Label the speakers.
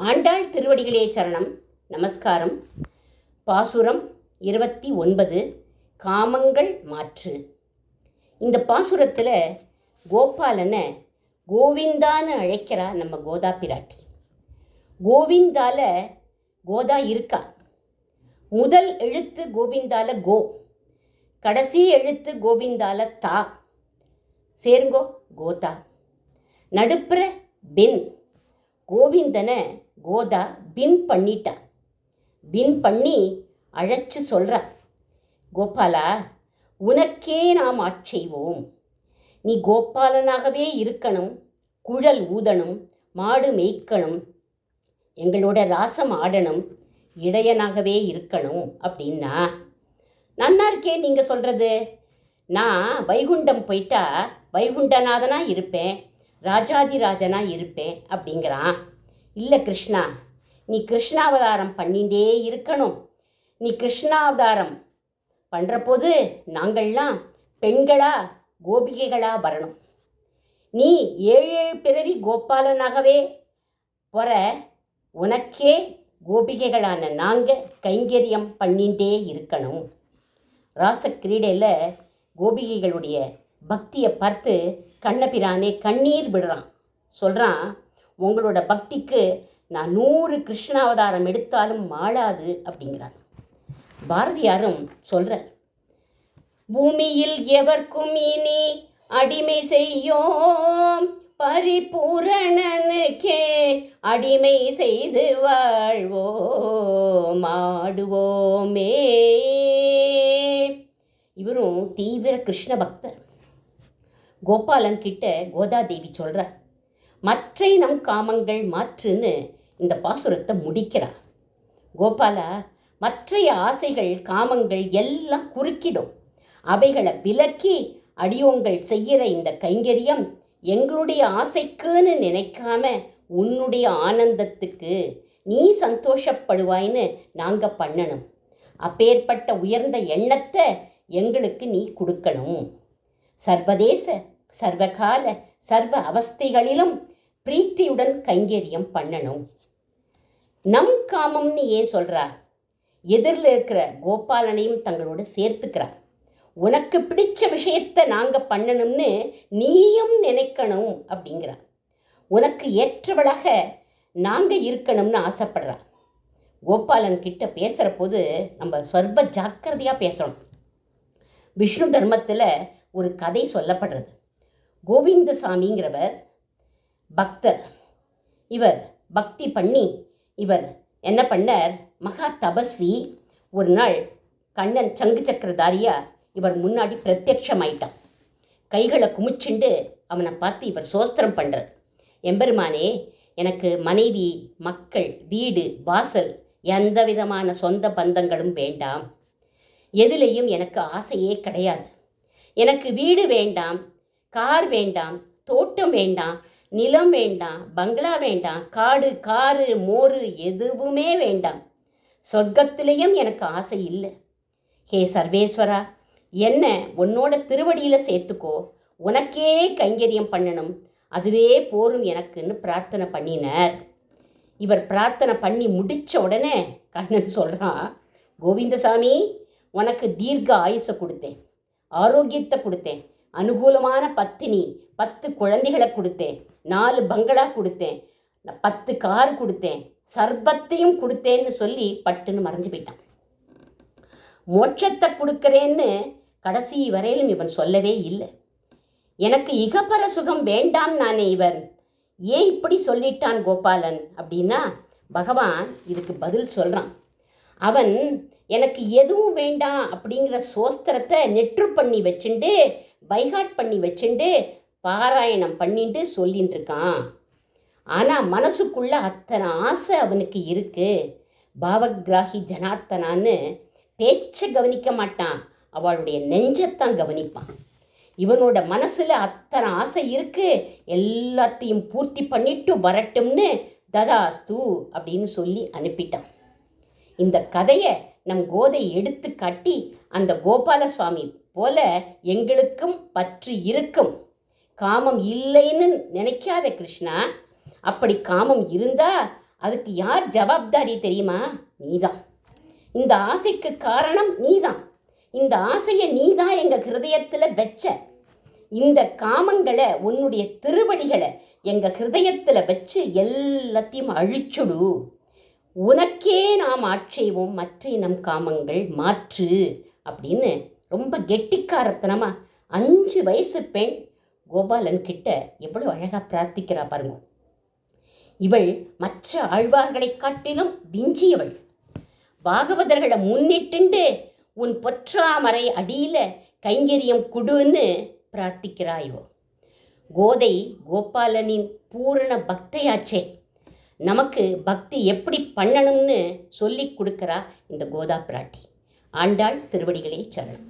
Speaker 1: ஆண்டாள் திருவடிகளே சரணம். நமஸ்காரம். பாசுரம் இருபத்தி ஒன்பது காமங்கள் மாற்று. இந்த பாசுரத்தில் கோபாலனை கோவிந்தான்னு அழைக்கிறா நம்ம கோதா பிராட்டி. கோவிந்தால கோதா இருக்கா? முதல் எழுத்து கோவிந்தால கோ. கடைசி எழுத்து கோவிந்தால தா. சேருங்கோ கோதா. நடுப்புற பின் கோவிந்தனை கோதா பின் பண்ணிட்டா. பின் பண்ணி அழைச்சு சொல்கிறா கோபாலா உனக்கே நாம் ஆட்செய்வோம் நீ கோபாலனாகவே இருக்கணும் குழல் ஊதணும் மாடு மேய்க்கணும் எங்களோட ராசம் ஆடணும் இடையனாகவே இருக்கணும் அப்படின்னா நன்னா இருக்கே நீங்கள் சொல்கிறது நான் வைகுண்டம் போயிட்டா வைகுண்டநாதனாக இருப்பேன் ராஜாதிராஜனாக இருப்பேன் அப்படிங்கிறான். இல்லை கிருஷ்ணா நீ கிருஷ்ணாவதாரம் பண்ணிகிட்டே இருக்கணும். நீ கிருஷ்ணாவதாரம் பண்ணுறபோது நாங்கள்லாம் பெண்களா கோபிகைகளாக வரணும். நீ ஏழு ஏழு பிறவி கோபாலனாகவே போற உனக்கே கோபிகைகளான நாங்கள் கைங்கரியம் பண்ணிகிட்டே இருக்கணும். ராச கிரீடையில் கோபிகைகளுடைய பக்தியை பார்த்து கண்ணபிரானே கண்ணீர் விடுறான். சொல்கிறான் உங்களோட பக்திக்கு நான் நூறு கிருஷ்ணாவதாரம் எடுத்தாலும் மாளாது அப்படிங்கிறார். பாரதியாரும் சொல்கிறார் பூமியில் எவர்க்கும் இனி அடிமை செய்யோம். பரிபூரணனுக்கே அடிமை செய்து வாழ்வோம். ஆடுவோமே. இவரும் தீவிர கிருஷ்ண பக்தர். கோபாலன் கிட்ட கோதாதேவி சொல்கிறார் மற்றை நம் காமங்கள் மாற்றுன்னு இந்த பாசுரத்தை முடிக்கிறா. கோபாலா மற்றைய ஆசைகள் காமங்கள் எல்லாம் குறுக்கிடும். அவைகளை விலக்கி அடியோங்கள் செய்கிற இந்த கைங்கரியம் எங்களுடைய ஆசைக்குன்னு நினைக்காம உன்னுடைய ஆனந்தத்துக்கு நீ சந்தோஷப்படுவாய்ன்னு நாங்கள் பண்ணணும். அப்பேற்பட்ட உயர்ந்த எண்ணத்தை எங்களுக்கு நீ கொடுக்கணும். சர்வதேச சர்வகால சர்வ அவஸ்தைகளிலும் பிரீத்தியுடன் கைங்கரியம் பண்ணணும். நம் காமம்னு ஏன் சொல்கிறா எதிரில் இருக்கிற கோபாலனையும் தங்களோட சேர்த்துக்கிறா. உனக்கு பிடிச்ச விஷயத்தை நாங்கள் பண்ணணும்னு நீயும் நினைக்கணும் அப்படிங்கிறா. உனக்கு ஏற்றவளாக நாங்கள் இருக்கணும்னு ஆசைப்படுறா. கோபாலன் கிட்ட பேசுகிற போது நம்ம சர்வ ஜாக்கிரதையாக பேசணும். விஷ்ணு தர்மத்தில் ஒரு கதை சொல்லப்படுறது. கோவிந்தசாமிங்கிறவர் பக்தர். இவர் பக்தி பண்ணி இவர் என்ன பண்ணார்? மகா தபஸ்வி. ஒரு நாள் கண்ணன் சங்கு சக்கரதாரியாக இவர் முன்னாடி பிரத்யட்சமாயிட்டான். கைகளை குமிச்சுண்டு அவனை பார்த்து இவர் சோஸ்திரம் பண்ணுறார் எம்பெருமானே எனக்கு மனைவி மக்கள் வீடு வாசல் எந்த விதமான சொந்த பந்தங்களும் வேண்டாம். எதுலேயும் எனக்கு ஆசையே கிடையாது. எனக்கு வீடு வேண்டாம் கார் வேண்டாம் தோட்டம் வேண்டாம் நிலம் வேண்டாம் பங்களா வேண்டாம் காடு காரு மோரு எதுவுமே வேண்டாம். சொர்க்கத்திலையும் எனக்கு ஆசை இல்லை. ஹே சர்வேஸ்வரா என்ன உன்னோட திருவடியில் சேர்த்துக்கோ. உனக்கே கைங்கரியம் பண்ணணும். அதுவே போரும் எனக்குன்னு பிரார்த்தனை பண்ணினார். இவர் பிரார்த்தனை பண்ணி முடித்த உடனே கண்ணன் சொல்கிறான் கோவிந்தசாமி உனக்கு தீர்க்க ஆயுசை கொடுத்தேன். ஆரோக்கியத்தை கொடுத்தேன். அனுகூலமான பத்தினி பத்து குழந்தைகளை கொடுத்தேன். நாலு பங்களா கொடுத்தேன். பத்து கார் கொடுத்தேன். சர்பத்தையும் கொடுத்தேன்னு சொல்லி பட்டுன்னு மறைஞ்சு போயிட்டான். மோட்சத்தை கொடுக்குறேன்னு கடைசி வரையிலும் இவன் சொல்லவே இல்லை. எனக்கு இகப்பர சுகம் வேண்டாம் நானே இவன் ஏன் இப்படி சொல்லிட்டான் கோபாலன் அப்படின்னா பகவான் இதுக்கு பதில் சொல்கிறான் அவன் எனக்கு எதுவும் வேண்டாம் அப்படிங்கிற சோஸ்திரத்தை நெற்று பண்ணி வச்சுண்டு பைகாட் பண்ணி வச்சுண்டு பாராயணம் பண்ணிட்டு சொல்லின்னு இருக்கான் ஆனால் மனசுக்குள்ள அத்தனை ஆசை அவனுக்கு இருக்கு. பாவகிராகி ஜனார்த்தனான்னு பேச்சை கவனிக்க மாட்டான். அவளுடைய நெஞ்சத்தான் கவனிப்பான். இவனோட மனசில் அத்தனை ஆசை இருக்கு. எல்லாத்தையும் பூர்த்தி பண்ணிட்டு வரட்டும்னு ததாஸ்து அப்படின்னு சொல்லி அனுப்பிட்டான். இந்த கதையை நம் கோதை எடுத்து காட்டி அந்த கோபாலசுவாமி போல எங்களுக்கும் பற்று இருக்கும். காமம் இல்லைன்னு நினைக்காத கிருஷ்ணா. அப்படி காமம் இருந்தா அதுக்கு யார் ஜவாப்தாரி தெரியுமா? நீதான். இந்த ஆசைக்கு காரணம் நீதான். இந்த ஆசையை நீதான் எங்கள் ஹிருதயத்தில் வச்ச. இந்த காமங்களை உன்னுடைய திருவடிகளை எங்கள் ஹிருதயத்தில் வச்சு எல்லாத்தையும் அழிச்சுடு. உனக்கே நாம் ஆட்சேவோம் மற்ற நம் காமங்கள் மாற்று அப்படின்னு ரொம்ப கெட்டிக்காரத்தனமா அஞ்சு வயசு பெண் கோபாலன் கிட்ட எவ்வளோ அழகாக பிரார்த்திக்கிறா பாருங்க. இவள் மற்ற ஆழ்வார்களைக் காட்டிலும் விஞ்சியவள் பாகவதர்களை முன்னிட்டுண்டு உன் பொற்றாமரை அடியில் கைங்கரியம் குடுன்னு பிரார்த்திக்கிறா இவோ. கோதை கோபாலனின் பூரண பக்தையாச்சே. நமக்கு பக்தி எப்படி பண்ணணும்னு சொல்லி கொடுக்குறா இந்த கோதா பிராட்டி. ஆண்டாள் திருவடிகளே சரணம்.